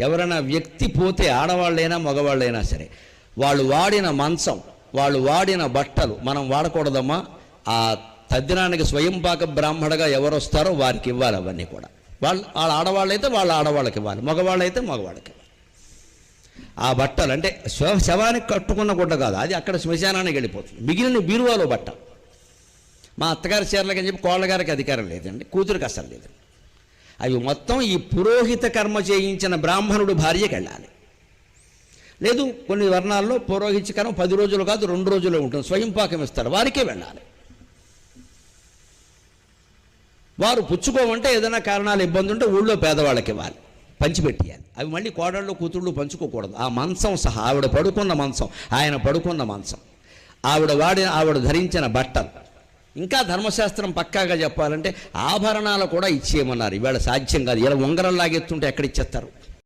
ఎవరైనా వ్యక్తి పోతే ఆడవాళ్ళైనా మగవాళ్ళైనా సరే వాళ్ళు వాడిన మంచం వాళ్ళు వాడిన బట్టలు మనం వాడకూడదమ్మా. ఆ తద్దినానికి స్వయంపాక బ్రాహ్మణగా ఎవరు వస్తారో వారికి ఇవ్వాలి అవన్నీ కూడా. వాళ్ళు వాళ్ళ ఆడవాళ్ళైతే వాళ్ళ ఆడవాళ్ళకి ఇవ్వాలి మగవాళ్ళైతే మగవాళ్ళకి ఇవ్వాలి. ఆ బట్టలు అంటే శవ శవానికి కట్టుకున్న గుడ్డ కాదు అది అక్కడ శ్మశానానికి వెళ్ళిపోతుంది. మిగిలిన బీరువాలో బట్ట. మా అత్తగారి చీరలకి అని చెప్పి కోళ్ళగారికి అధికారం లేదండి కూతురికి అసలు లేదు అవి మొత్తం ఈ పురోహిత కర్మ చేయించిన బ్రాహ్మణుడు భార్యకి వెళ్ళాలి. లేదు కొన్ని వర్ణాల్లో పురోహిత కర్మ పది రోజులు కాదు రెండు రోజులు ఉంటుంది. స్వయం పాకం ఇస్తారు. వారికే వెళ్ళాలి. వారు పుచ్చుకోమంటే ఏదైనా కారణాలు ఇబ్బంది ఉంటే ఊళ్ళో పేదవాళ్ళకి ఇవ్వాలి. పంచిపెట్టేయాలి. అవి మళ్ళీ కోడళ్ళు కూతుళ్ళు పంచుకోకూడదు. ఆ మంచం సహా ఆవిడ పడుకున్న మంచం ఆయన పడుకున్న మంచం ఆవిడ వాడిన ఆవిడ ధరించిన బట్టలు. ఇంకా ధర్మశాస్త్రం పక్కాగా చెప్పాలంటే ఆభరణాలు కూడా ఇచ్చేయమన్నారు. ఇవాళ సాధ్యం కాదు. ఇలా ఉంగరం లాగెత్తుంటే ఎక్కడ ఇచ్చేస్తారు?